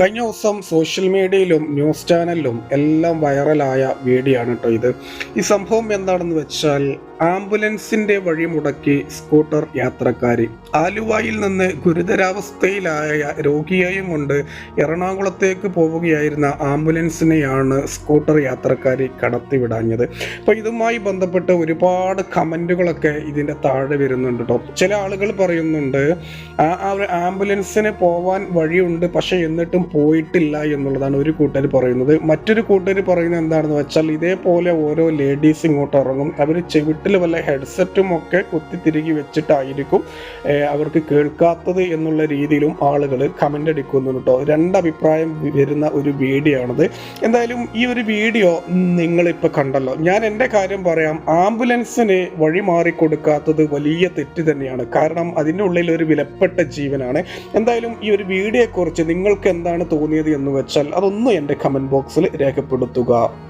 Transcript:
കഴിഞ്ഞ ദിവസം സോഷ്യൽ മീഡിയയിലും ന്യൂസ് ചാനലിലും എല്ലാം വൈറലായ വീഡിയോ ആണ് കേട്ടോ ഇത്. ഈ സംഭവം എന്താണെന്ന് വെച്ചാൽ ആംബുലൻസിന്റെ വഴി മുടക്കി സ്കൂട്ടർ യാത്രക്കാരി. ആലുവയിൽ നിന്ന് ഗുരുതരാവസ്ഥയിലായ രോഗിയെയും കൊണ്ട് എറണാകുളത്തേക്ക് പോവുകയായിരുന്ന ആംബുലൻസിനെയാണ് സ്കൂട്ടർ യാത്രക്കാരി കടത്തിവിടാഞ്ഞത്. അപ്പോൾ ഇതുമായി ബന്ധപ്പെട്ട് ഒരുപാട് കമന്റുകളൊക്കെ ഇതിന്റെ താഴെ വരുന്നുണ്ട് കേട്ടോ. ചില ആളുകൾ പറയുന്നുണ്ട് ആ ആംബുലൻസിന് പോവാൻ വഴിയുണ്ട് പക്ഷെ എന്നിട്ടും പോയിട്ടില്ല എന്നുള്ളതാണ് ഒരു കൂട്ടർ പറയുന്നത്. മറ്റൊരു കൂട്ടർ പറയുന്നത് എന്താണെന്ന് വെച്ചാൽ ഇതേപോലെ ഓരോ ലേഡീസ് ഇങ്ങോട്ട് ഇറങ്ങും. അവർ ചെവിട്ടിൽ വല്ല ഹെഡ്സെറ്റും ഒക്കെ കുത്തി തിരികെ വെച്ചിട്ടായിരിക്കും അവർക്ക് കേൾക്കാത്തത് എന്നുള്ള രീതിയിലും ആളുകൾ കമന്റ് അടിക്കുന്നുണ്ട് കേട്ടോ. രണ്ടഭിപ്രായം വരുന്ന ഒരു വീഡിയോ ആണത് എന്തായാലും ഈ ഒരു വീഡിയോ നിങ്ങളിപ്പോൾ കണ്ടല്ലോ. ഞാൻ എന്റെ കാര്യം പറയാം ആംബുലൻസിന് വഴി മാറി കൊടുക്കാത്തത് വലിയ തെറ്റ് തന്നെയാണ്. കാരണം അതിന്റെ ഉള്ളിൽ ഒരു വിലപ്പെട്ട ജീവനാണ്. എന്തായാലും ഈ ഒരു വീഡിയോയെക്കുറിച്ച് നിങ്ങൾക്ക് എന്താണ് തോന്നിയത് എന്ന് വെച്ചാൽ അതൊന്നും എന്റെ കമന്റ് ബോക്സിൽ രേഖപ്പെടുത്തുക.